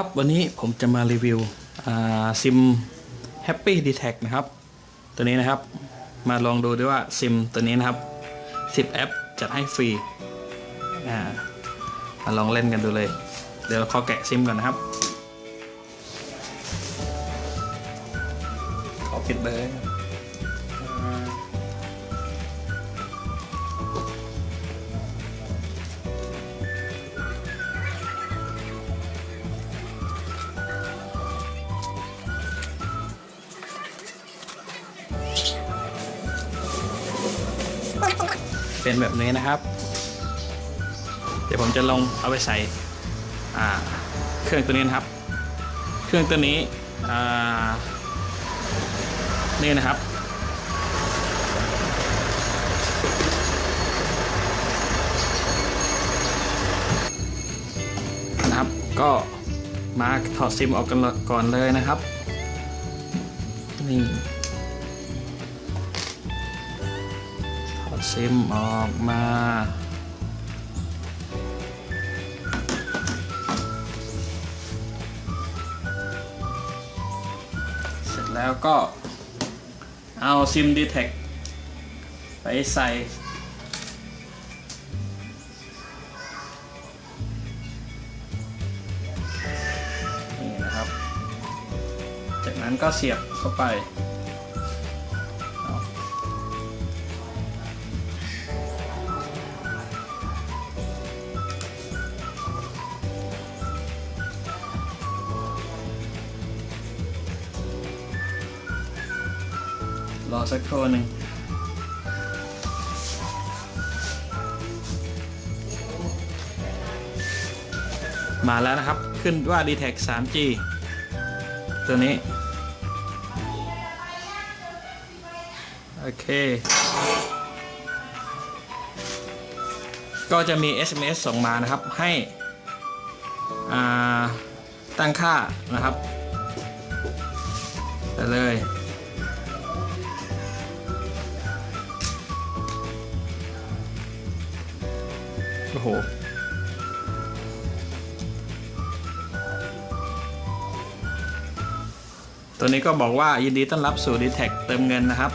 ครับ วันนี้ผมจะมารีวิวซิม Happy d e t a c นะครับ ตัวนี้นะครับ มาลองดูด้วยว่าซิมตัวนี้นะครับ 10 แอปจัดให้ฟรีมาลองเล่นกันดูเลย เดี๋ยวเราขอแกะซิมก่อนนะครับ ขอปิดเบอร์ เป็นแบบนี้นะครับ เดี๋ยวผมจะลองเอาไปใส่เครื่องตัวนี้นะครับ เครื่องตัวนี้นี่นะครับนะครับก็มาถอดซิมออกกันก่อนเลยนะครับนี่ ซิมออกมา เสร็จแล้วก็เอาซิม d t แทไปใส่นี่นะครับ จากนั้นก็เสียบเข้าไป อสักครู่หนึ่งมาแล้วนะครับ ขึ้นว่า d t แท 3G ตัวนี้ โอเค ก็จะมี SMS ส่งมานะครับ ให้ตั้งค่านะครับ ไปเลย หตัวนี้ก็บอกว่ายินดีต้อนรับสู่ d t แทเติมเงินนะครับ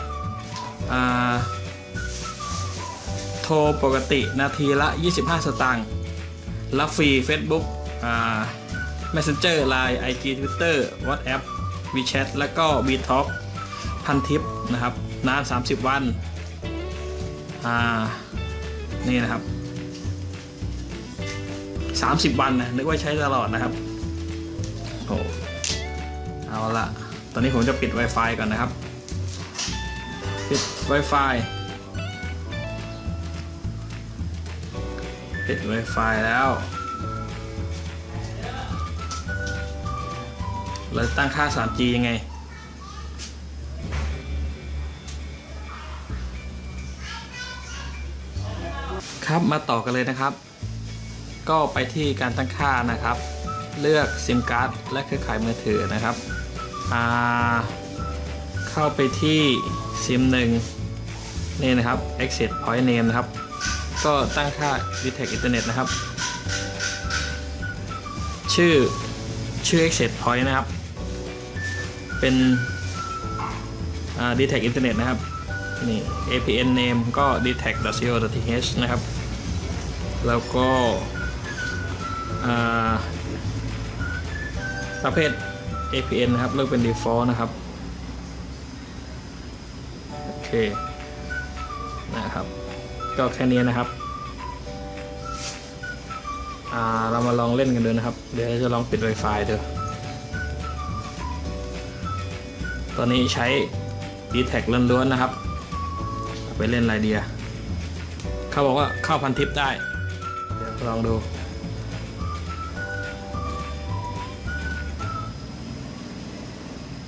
โทรปกตินาทีละ 25 สตางค์ รับฟรี Facebook Messenger Line IG Twitter WhatsApp WeChat แล้วก็ v t a l k พันทิปนะครับ นาน 30 วันอ่านี่นะครับ 30 วันนะนึกว่าใช้ตลอดนะครับโอ้เอาละตอนนี้ผมจะปิด Wi-Fi ก่อนนะครับ ปิด Wi-Fi ปิด Wi-Fi แล้วเราตั้งค่า 3G ยังไง ครับมาต่อกันเลยนะครับ ก็ไปที่การตั้งค่านะครับ เลือกซิมการ์ดและเครือข่ายมือถือนะครับเข้าไปที่ซิมหนึ่งนี่นะครับ exit point name นะครับ ก็ตั้งค่า d t e c Internet นะครับ ชื่อชื่อ exit point นะครับ เป็นอ่า d t e c Internet นะครับนี่ APN name ก็ d t e c co th นะครับ แล้วก็ ประเภท APN นะครับ เลือกเป็น default นะครับ โอเค นะครับ ก็แค่นี้นะครับ เรามาลองเล่นกันดูนะครับ เดี๋ยวจะลองปิด Wi-Fi ดู ตอนนี้ใช้ d t แท็กล้วนๆนะครับ ไปเล่นไรเดีย เขาบอกว่าเข้าพันทิปได้ เดี๋ยวลองดู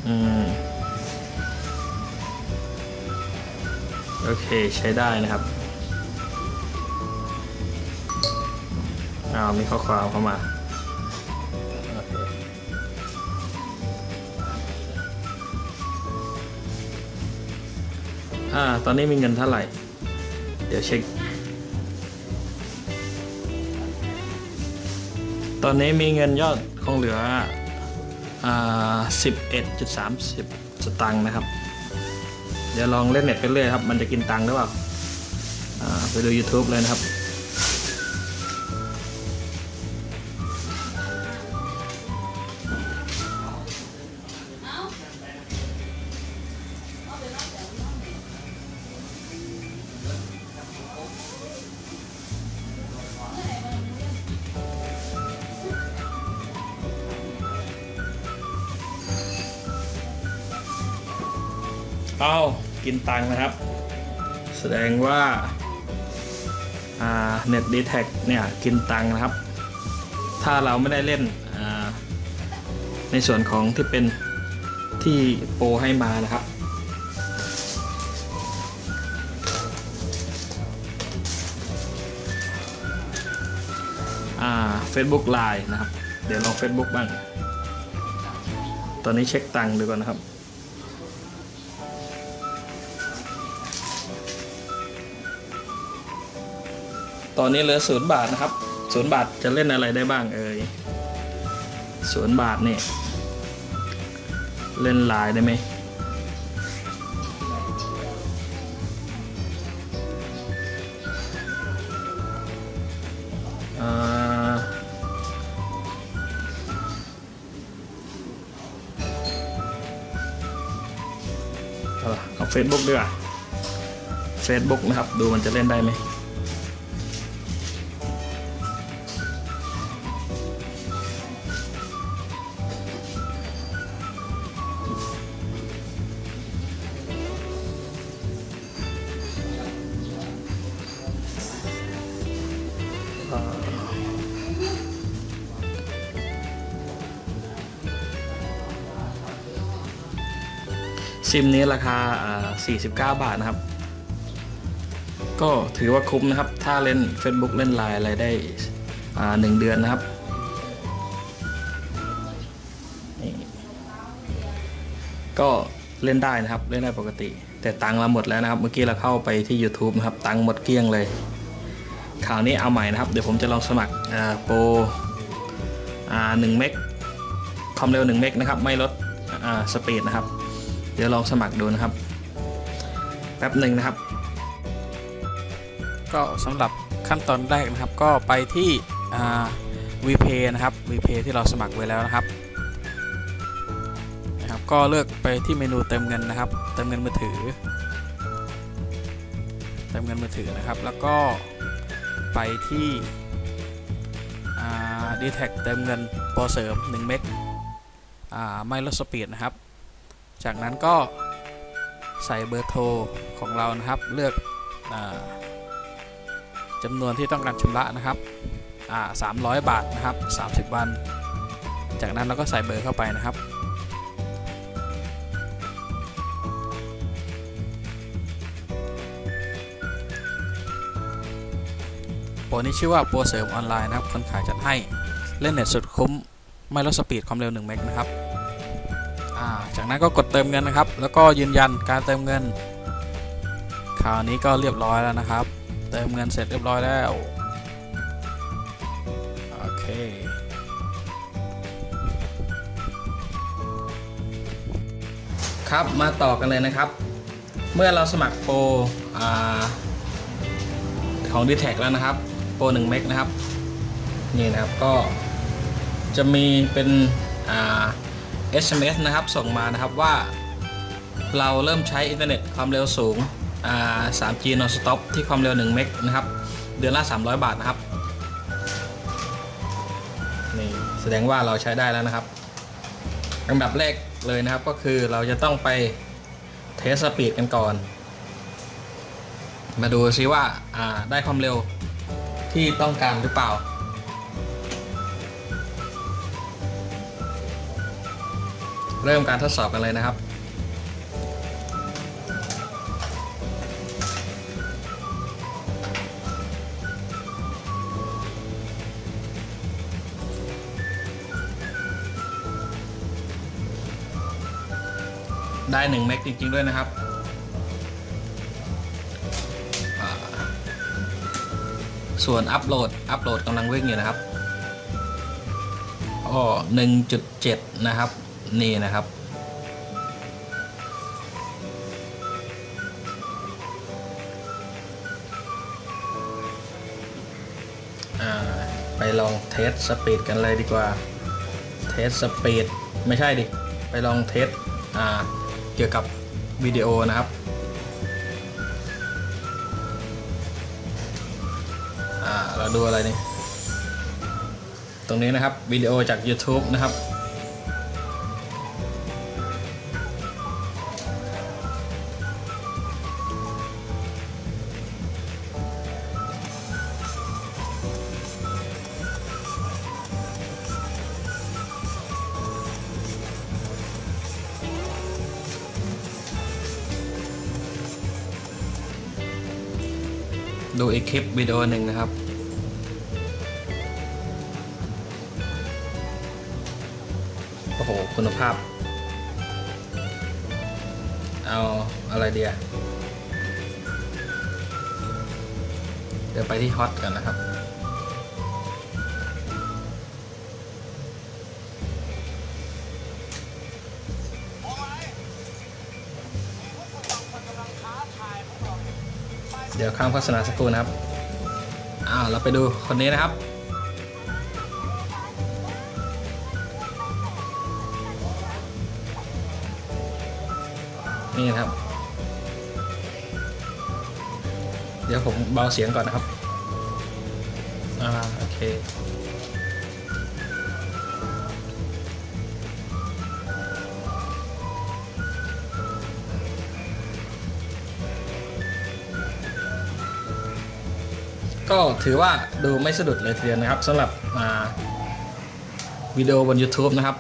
อืมโอเคใช้ได้นะครับอ้าวมีข้อความเข้ามาอ่าตอนนี้มีเงินเท่าไหร่ เดี๋ยวเช็ค ตอนนี้มีเงินยอดคงเหลือ 11.30 สตังค์นะครับ เดี๋ยวลองเล่นเน็ตไปเรื่อยครับ มันจะกินตังค์หรือเปล่าไปดู YouTube เลยนะครับ เอากินตังนะครับ แสดงว่าเน็ตดีแท็เนี่ย กินตังนะครับ ถ้าเราไม่ได้เล่นอ่าในส่วนของที่เป็นที่โปรให้มานะครับอ่า Facebook Line นะครับ เดี๋ยวลอง Facebook บ้าง ตอนนี้เช็คตังค์ดูก่อนนะครับ ตอนนี้เหลือศูนย์บาทนะครับศูนย์บาทจะเล่นอะไรได้บ้างเอ่ยศูนย์บาทนี่เล่นลน์ได้ไหมเอาล่ะเอาเฟซบุ๊กดีกว่าเฟซบุ๊กนะครับ ดูมันจะเล่นได้ไหม ซิมนี้ราคา 49 บาทนะครับ ก็ถือว่าคุ้มนะครับ ถ้าเล่น Facebook เล่นไลน์อะไรได้หนึ่งเดือนนะครับนี่ก็เล่นได้นะครับ เล่นได้ปกติ แต่ตังเราหมดแล้วนะครับ เมื่อกี้เราเข้าไปที่ YouTube นะครับ ตังหมดเกลี้ยงเลยข่าวนี้เอาใหม่นะครับ เดี๋ยวผมจะลองสมัครโปรอ่า1เมกความเร็ว1เมกนะครับ ไม่ลดสปีดนะครับ เดี๋ยวลองสมัครดูนะครับ แป๊บหนึ่งนะครับ ก็สำหรับขั้นตอนแรกนะครับ ก็ไปที่วีเพย์นะครับวีเพย์ที่เราสมัครไว้แล้วนะครับนะครับ ก็เลือกไปที่เมนูเติมเงินนะครับ เติมเงินมือถือ เติมเงินมือถือนะครับ แล้วก็ไปที่ดีแท็กเติมเงินโปรเสริม 1 เมกไม่ลดสปีดนะครับ จากนั้นก็ใส่เบอร์โทรของเรานะครับ เลือกอจำนวนที่ต้องการชำระนะครับ300บาทนะครับ 30 วัน จากนั้นเราก็ใส่เบอร์เข้าไปนะครับโปรนี้ชื่อว่าโปรเสริมออนไลน์นะครับ คนขายจัดให้เล่นเน็ตสุดคุ้ม ไม่ลดสปีดความเร็ว1เมกนะครับ จากนั้นก็กดเติมเงินนะครับ แล้วก็ยืนยันการเติมเงิน คราวนี้ก็เรียบร้อยแล้วนะครับ เติมเงินเสร็จเรียบร้อยแล้ว โอเคครับมาต่อกันเลยนะครับ เมื่อเราสมัครโปรอของ d t แทแล้วนะครับ โปร1เมกนะครับ นี่นะครับก็จะมีเป็นอ่า SMS นะครับ ส่งมานะครับว่า เราเริ่มใช้อินเทอร์เน็ตความเร็วสูง 3G non stop ที่ความเร็ว 1 เมกนะครับ เดือนละ 300 บาทนะครับ นี่แสดงว่าเราใช้ได้แล้วนะครับอันดับแรกเลยนะครับก็คือเราจะต้องไปเทสสปีดกันก่อน มาดูซิว่าได้ความเร็วที่ต้องการหรือเปล่า เริ่มการทดสอบกันเลยนะครับ ได้1เมกจริง ๆ ด้วยนะครับส่วนอัปโหลด อัปโหลดกำลังวิ่งอยู่นะครับอ๋อ1.7 นะครับ นี่นะครับอ่าไปลองเทสสปีดกันเลยดีกว่า เทสสปีดไม่ใช่ดิ ไปลองเทสเกี่ยวกับวิดีโอนะครับอ่าเราดูอะไรนี่ ตรงนี้นะครับวิดีโอจาก YouTube นะครับ ดูอีกคลิปวิดีโอหนึ่งนะครับโอ้โห คุณภาพ เอาอะไรเดียเดี๋ยวไปที่ฮอตกันนะครับ ดี๋ยวข้ามโฆษณาสักครู่นะครับอ้าวเราไปดูคนนี้นะครับ นี่นะครับ เดี๋ยวผมเบาเสียงก่อนนะครับ อ่า โอเค ก็ถือว่าดูไม่สะดุดเลยทีเดียวนะครับสำหรับวิดีโอบน YouTube นะครับ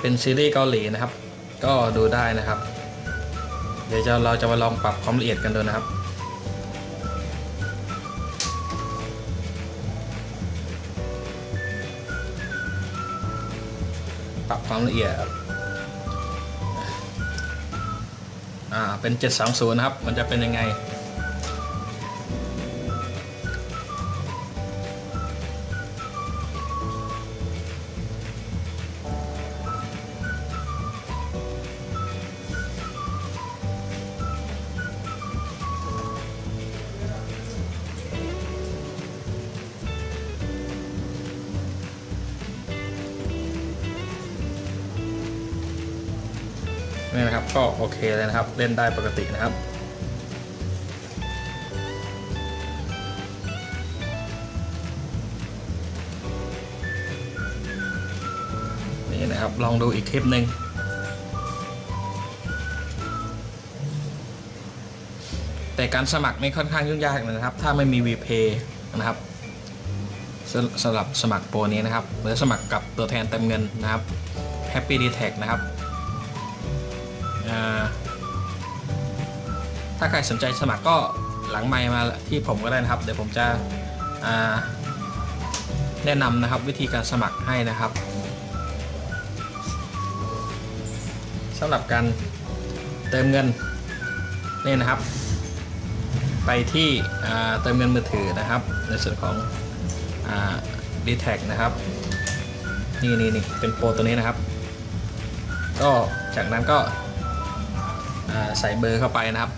เป็นซีรีส์เกาหลีนะครับ ก็ดูได้นะครับ เดี๋ยวเราจะมาลองปรับความละเอียดกันดูนะครับปรับความละเอียด เป็น720นะครับ มันจะเป็นยังไง นะครับ ก็โอเคเลยนะครับ เล่นได้ปกตินะครับนี่นะครับ ลองดูอีกคลิปหนึ่งแต่การสมัครนี่ค่อนข้างยุ่งยากนะครับ ถ้าไม่มี VPay นะครับสสำหรับสมัครโปรนี้นะครับ หรือสมัครกับตัวแทนเต็มเงินนะครับ Happy d t a c นะครับ ถ้าใครสนใจสมัครก็หลังไมค์มาที่ผมก็ได้นะครับ เดี๋ยวผมจะแนะนำนะครับวิธีการสมัครให้นะครับสำหรับการเติมเงินนี่นะครับ ไปที่เติมเงินมือถือนะครับ ในส่วนของดีแท็นะครับนี่นี่นี่เป็นโปรตัวนี้นะครับ ก็จากนั้นก็ใส่เบอร์เข้าไปนะครับ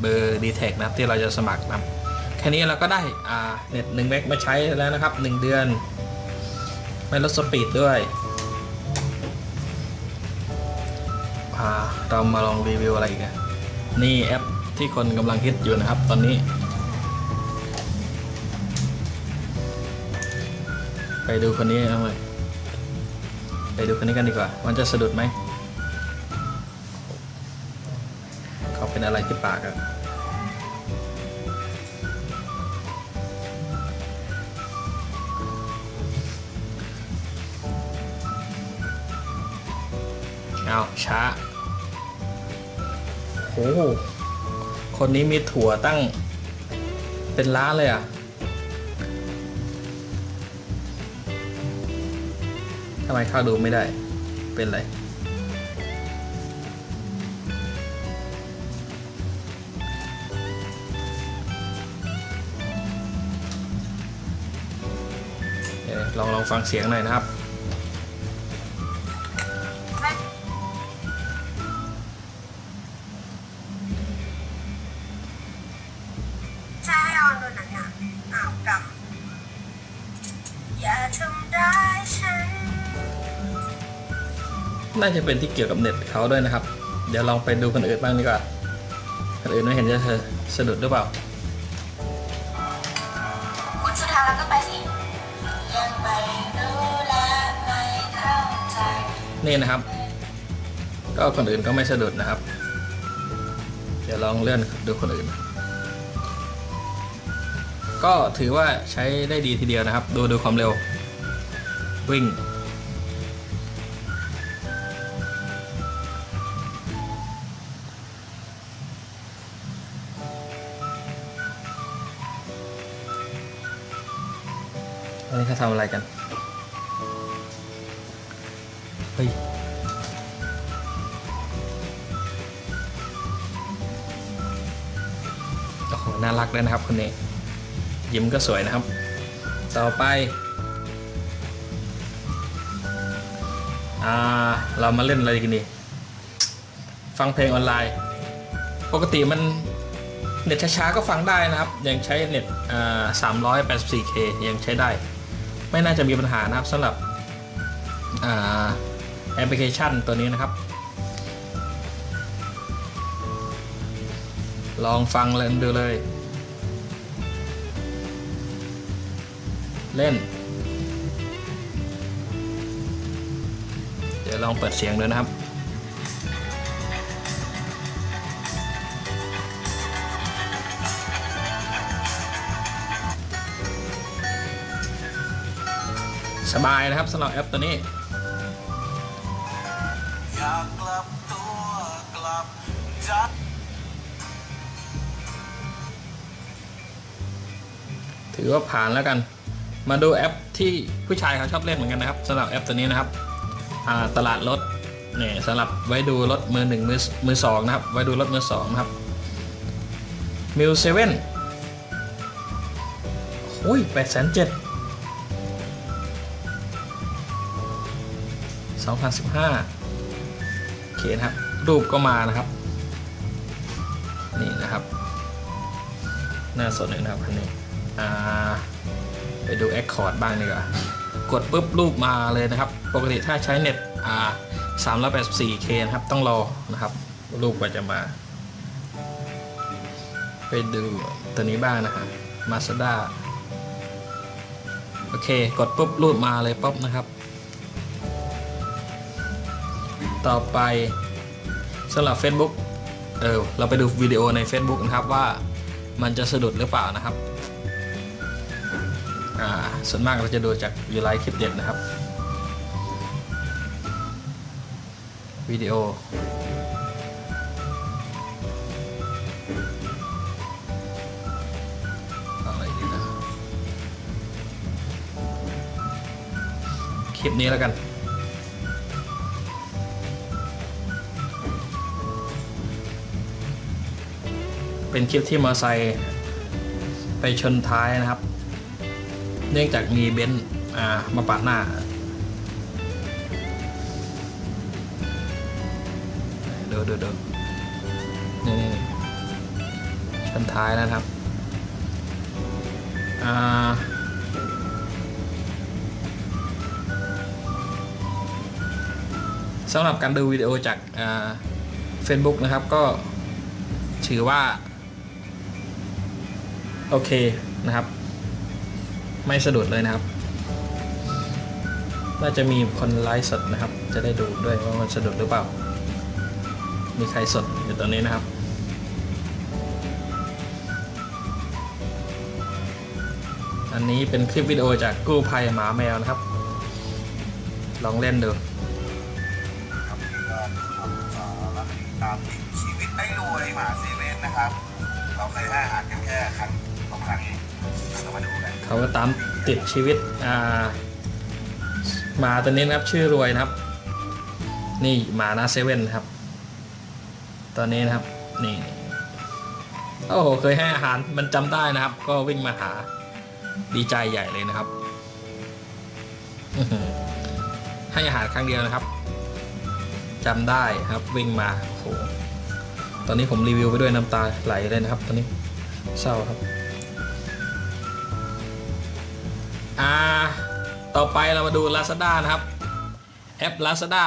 เบอร์ d t แทนะครับที่เราจะสมัครนะแค่นี้เราก็ได้อ่าเน็ตหนึ่งเมกมาใช้แล้วนะครับ 1 เดือน ไม่ลดสปีดด้วยอ่าเรามาลองรีวิวอะไรกอะนี่แอปที่คนกำลังฮิตอยู่นะครับ ตอนนี้ ไปดูคนนี้เอาเลยไปดูคนนี้กันดีกว่า มันจะสะดุดไหม เป็นอะไรที่ปากอะเอาช้าโอ้โหคนนี้มีถั่วตั้ง เป็นล้านเลยอะ ทำไมข้าดูไม่ได้ เป็นไร ฟังเสียงหน่อยนะครับใช่ให้ออนดูหนังอะอ้าวกรรมอย่าทำร้ายฉันน่าจะเป็นที่เกี่ยวกับเน็ตเขาด้วยนะครับ เดี๋ยวลองไปดูคนอื่นบ้างดีกว่า คนอื่นไม่เห็นจะสะดุดหรือเปล่า คุณสุธารัตน์ก็ไปสิ นี่นะครับ ก็คนอื่นก็ไม่สะดุดนะครับ เดี๋ยวลองเลื่อนดูคนอื่น ก็ถือว่าใช้ได้ดีทีเดียวนะครับ ดูดูความเร็ว วิ่ง ทำอะไรกัน เฮ้ย โอ้โห น่ารักเลยนะครับคนนี้ ยิ้มก็สวยนะครับ ต่อไป อ่า เรามาเล่นอะไรกันดี ฟังเพลงออนไลน์ ปกติมันเน็ตช้าๆก็ฟังได้นะครับ ยังใช้เน็ตอ่า 384K ยังใช้ได้ ไม่น่าจะมีปัญหานะครับสำหรับแอปพลิเคชันตัวนี้นะครับ ลองฟังเล่นดูเลย เล่น เดี๋ยวลองเปิดเสียงดูนะครับ สบายนะครับสำหรับแอปตัวนี้ถือว่าผ่านแล้วกัน มาดูแอปที่ผู้ชายเขาชอบเล่นเหมือนกันนะครับสำหรับแอปตัวนี้นะครับตลาดรถเนี่ยสำหรับไว้ดูรถมือหนึ่งมือมือสองนะครับ ไว้ดูรถมือสองนะครับมิวเซเว่นโอ้ยแปดแสนเจ็ด สองพันสิบห้าโอเคนะครับ รูปก็มานะครับ นี่นะครับ น่าสนเลยนะครับคันนี้อ่าไปดู Accord บ้างดีกว่ากดปุ๊บรูปมาเลยนะครับ ปกติถ้าใช้เน็ตอ่า 384K นะครับ ต้องรอนะครับ รูปกว่าจะมา ไปดูตัวนี้บ้างนะฮะ Mazda โอเค กดปุ๊บรูปมาเลยปุ๊บนะครับ ต่อไปสำหรับ Facebook เออเราไปดูวิดีโอใน Facebook นะครับว่ามันจะสะดุดหรือเปล่านะครับอ่าส่วนมากเราจะดูจากยูไลคลิปเด็ดนะครับวิดีโออะไรดีนะคลิปนี้แล้วกัน เป็นคลิปที่มอเตอร์ไซค์ไปชนท้ายนะครับ เนื่องจากมีเบนซ์มาปาดหน้าดูดูดูนี่นี่นี่ชนท้ายนะครับอ่าสำหรับการดูวิดีโอจากอ่า Facebook นะครับก็ถือว่า โอเคนะครับ ไม่สะดุดเลยนะครับ น่าจะมีคนไลฟ์สดนะครับ จะได้ดูด้วยว่ามันสะดุดหรือเปล่า มีใครสดอยู่ตอนนี้นะครับอันนี้เป็นคลิปวิดีโอจากกู้ภัยหมาแมวนะครับ ลองเล่นดูครับก็ทำตามติดชีวิตได้รวยหมาเซเว่นนะครับ เราเคยให้อาหารกันแค่ครั้ง เรามาดูกันเขาก็ตามติดชีวิตอ่ามาตัวนี้นะครับชื่อรวยนะครับ นี่มาหน้าเซเว่นครับ ตอนนี้นะครับนี่โอ้โหเคยให้อาหารมันจำได้นะครับ ก็วิ่งมาหาดีใจใหญ่เลยนะครับ ให้อาหารครั้งเดียวนะครับจำได้ครับวิ่งมาโอ้โหตอนนี้ผมรีวิวไปด้วยน้ำตาไหลเลยนะครับ ตอนนี้เศร้าครับ อ่า ต่อไปเรามาดู Lazada นะครับ แอป Lazada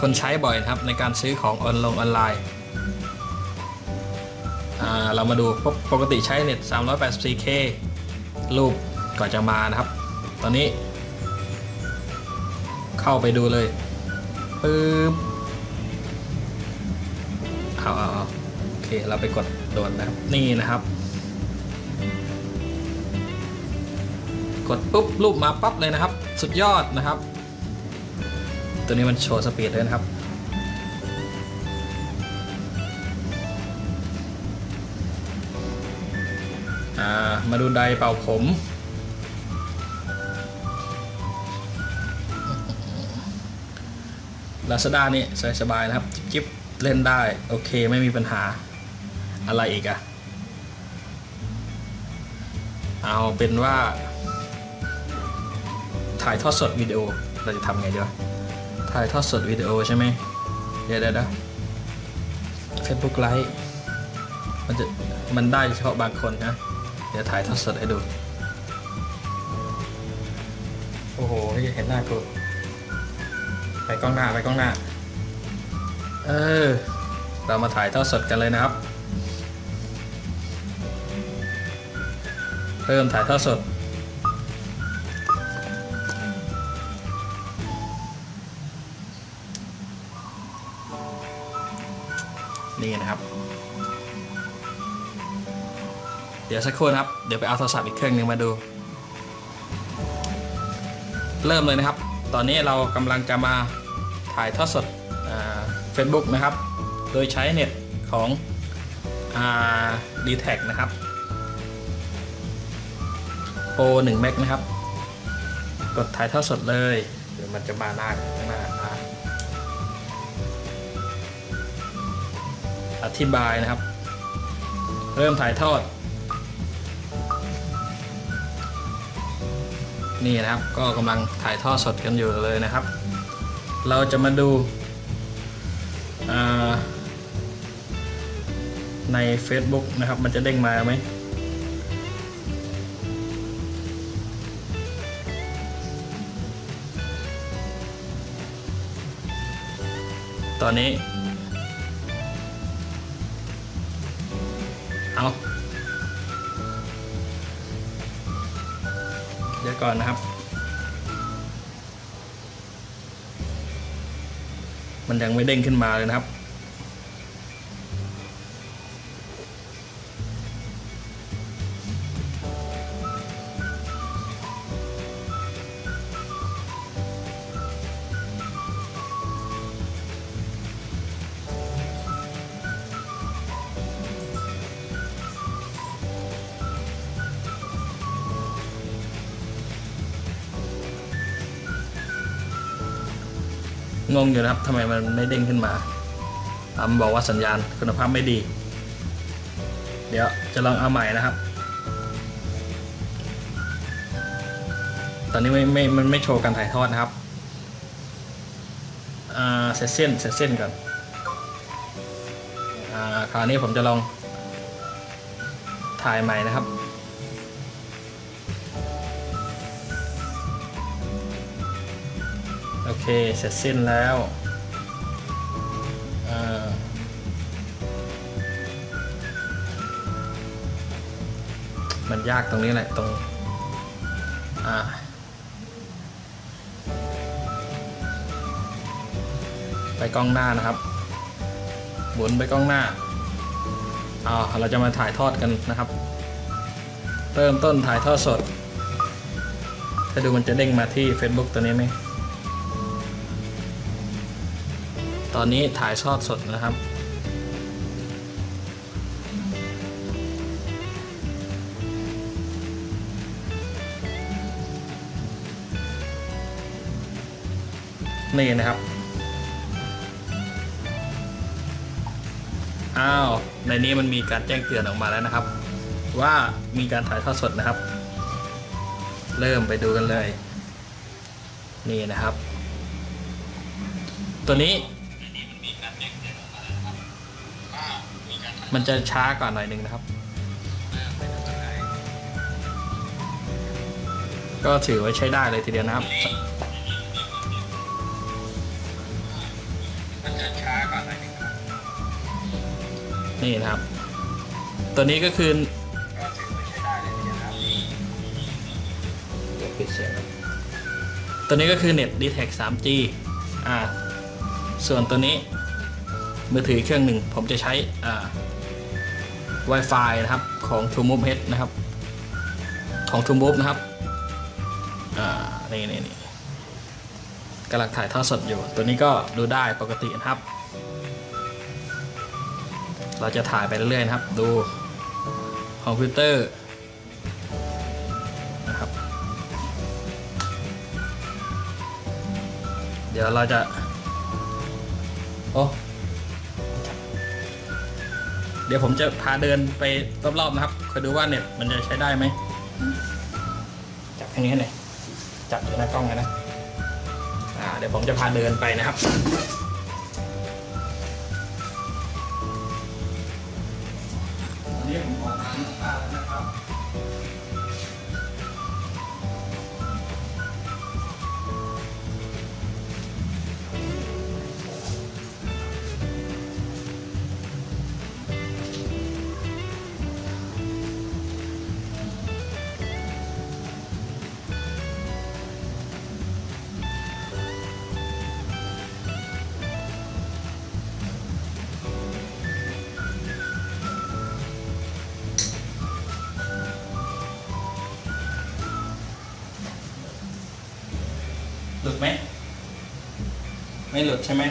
คนใช้บ่อยนะครับในการซื้อของออนลงออนไลน์ อ่า เรามาดูปกปกติใช้เน็ต 384K รูปก่อนจะมานะครับ ตอนนี้ เข้าไปดูเลยปึ๊บเอาเอาเอาโอเค เราไปกดโดนนะครับ นี่นะครับ ดปุ๊บรูปมาปั๊บเลยนะครับ สุดยอดนะครับ ตัวนี้มันโชว์สปีดเลยนะครับามาดูไดร์เป่าผม ลาซาด้านี่สบายๆนะครับ จิ๊บเล่นได้ โอเคไม่มีปัญหาอะไรอีกอะเอาเป็นว่า ถ่ายทอดสดวิดีโอ เราจะทำไงดีวะถ่ายทอดสดวิดีโอใช่ไหมเดี๋ยวเดี๋ยวเฟซบุ๊กไลฟ์มันจะมันได้เฉพาะบางคนนะ เดี๋ยวถ่ายทอดสดให้ดู โอ้โหเห็นหน้ากูไปกล้องหน้าไปกล้องหน้า เออ เรามาถ่ายทอดสดกันเลยนะครับ เริ่มถ่ายทอดสด นี่นะครับ เดี๋ยวสักครู่นะครับ เดี๋ยวไปเอาโทรศัพท์อีกเครื่องหนึ่งมาดู เริ่มเลยนะครับ ตอนนี้เรากำลังจะมาถ่ายทอดสดเฟซบุ๊กนะครับ โดยใช้เน็ตของดีแท็นะครับโปร1เมกนะครับ กดถ่ายทอดสดเลย เดี๋ยวมันจะมาหน้า ธิบายนะครับ เริ่มถ่ายทอด นี่นะครับ ก็กำลังถ่ายทอดสดกันอยู่เลยนะครับ เราจะมาดูาใน Facebook นะครับ มันจะเด้งมาไหมตอนนี้ เอาเดี๋ยวก่อนนะครับ มันยังไม่เด้งขึ้นมาเลยนะครับ งอยู่นะครับทำไมมันไม่เด้งขึ้นมาอ่ามันบอกว่าสัญญาณคุณภาพไม่ดี เดี๋ยวจะลองเอาใหม่นะครับ ตอนนี้ไม่ไม่มันไม่โชว์การถ่ายทอดนะครับอ่าเซสเส้นเซสเส้นก่อนอ่าคราวนี้ผมจะลองถ่ายใหม่นะครับ เค เสร็จสิ้นแล้วมันยากตรงนี้แหละตรง อ่าไปกล้องหน้านะครับหมุนไปกล้องหน้าอ่าเราจะมาถ่ายทอดกันนะครับ เริ่มต้นถ่ายทอดสด ถ้าดูมันจะเด้งมาที่ Facebook ตัวนี้ไหม ตอนนี้ถ่ายทอดสดนะครับ นี่นะครับ อ้าว ในนี้มันมีการแจ้งเตือนออกมาแล้วนะครับ ว่ามีการถ่ายทอดสดนะครับ เริ่มไปดูกันเลย นี่นะครับ ตัวนี้ มันจะช้ากว่าหน่อยหนึ่งนะครับ ก็ถือว่าใช้ได้เลยทีเดียวนะครับ มันจะช้ากว่าหน่อยนึงครับนี่นะครับ ตัวนี้ก็คือก็ถือว่าใช้ได้เลยทีเดียวนะครับเดี๋ยวปิดเสียงครับตัวนี้ก็คือ Net d t e c 3G อ่า ส่วนตัวนี้มือถือเครื่องหนึ่งผมจะใช้อ่า Wi-Fi นะครับของ True Move H นะครับ ของ True Move นะครับ อ่า นี่นี่นี่กำลังถ่ายทอดสดอยู่ ตัวนี้ก็ดูได้ปกตินะครับ เราจะถ่ายไปเรื่อยๆนะครับ ดูคอมพิวเตอร์นะครับ เดี๋ยวเราจะ โอ้ ดี๋ยวผมจะพาเดินไปรอบๆนะครับคอยดูว่าเน็ตมันจะใช้ได้ไหมจับแค่นี้หน่อยจับอยู่หน้ากล้องเลยนะอ่าเดี๋ยวผมจะพาเดินไปนะครับ หลุดใช่ไหม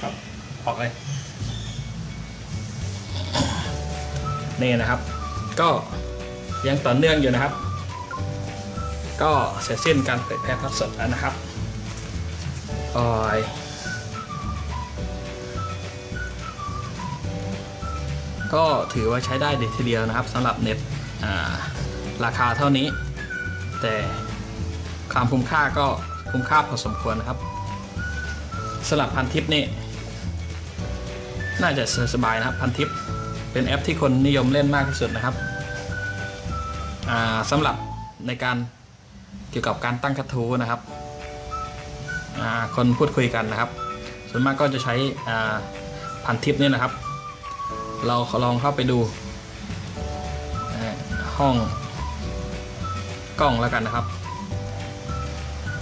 ครับออกเลย นี่นะครับ ก็ยังต่อเนื่องอยู่นะครับ ก็เสร็จสิ้นการเผยแพร่ภาพสดแล้วนะครับออยก็ถือว่าใช้ได้ดีทีเดียวนะครับสำหรับเน็ตราคาเท่านี้ แต่ความคุ้มค่าก็คุ้มค่าพอสมควรนะครับ สำหรับพันทิปนี่ น่าจะสบายนะครับพันทิปเป็นแอปที่คนนิยมเล่นมากที่สุดนะครับสำหรับในการเกี่ยวกับการตั้งกระทู้นะครับคนพูดคุยกันนะครับ ส่วนมากก็จะใช้พันทิปนี่นะครับ เราลองเข้าไปดูห้องกล้องแล้วกันนะครับ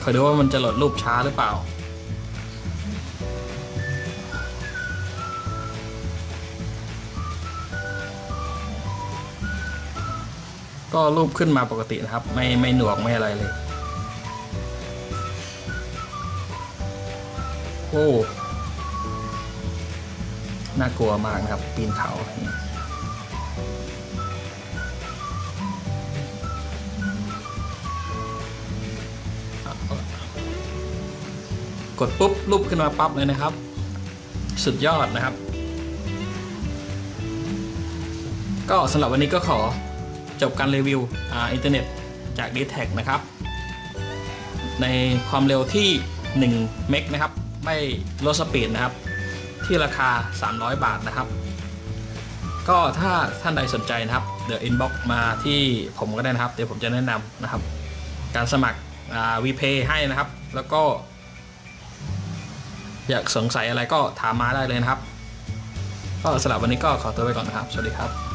คอยดูว่ามันจะโหลดรูปช้าหรือเปล่า ก็รูปขึ้นมาปกตินะครับ ไม่ไม่หนวงไม่อะไรเลย โอ้น่ากลัวมากนะครับ ปีนเขากดปุ๊บรูปขึ้นมาปั๊บเลยนะครับ สุดยอดนะครับ ก็สำหรับวันนี้ก็ขอ จบการรีวิวอินเทอร์เน็ตจาก d t แทนะครับ ในความเร็วที่ 1 เมกนะครับ ไม่ลดสปีดนะครับ ที่ราคา 300 บาทนะครับ ก็ถ้าท่านใดสนใจนะครับ เดี๋ยวอินบ็อกมาที่ผมก็ได้นะครับ เดี๋ยวผมจะแนะนำนะครับ การสมัครวีเพย์ให้นะครับ แล้วก็ อยากสงสัยอะไรก็ถามมาได้เลยนะครับ ก็สำหรับวันนี้ก็ขอตัวไปก่อนนะครับ สวัสดีครับ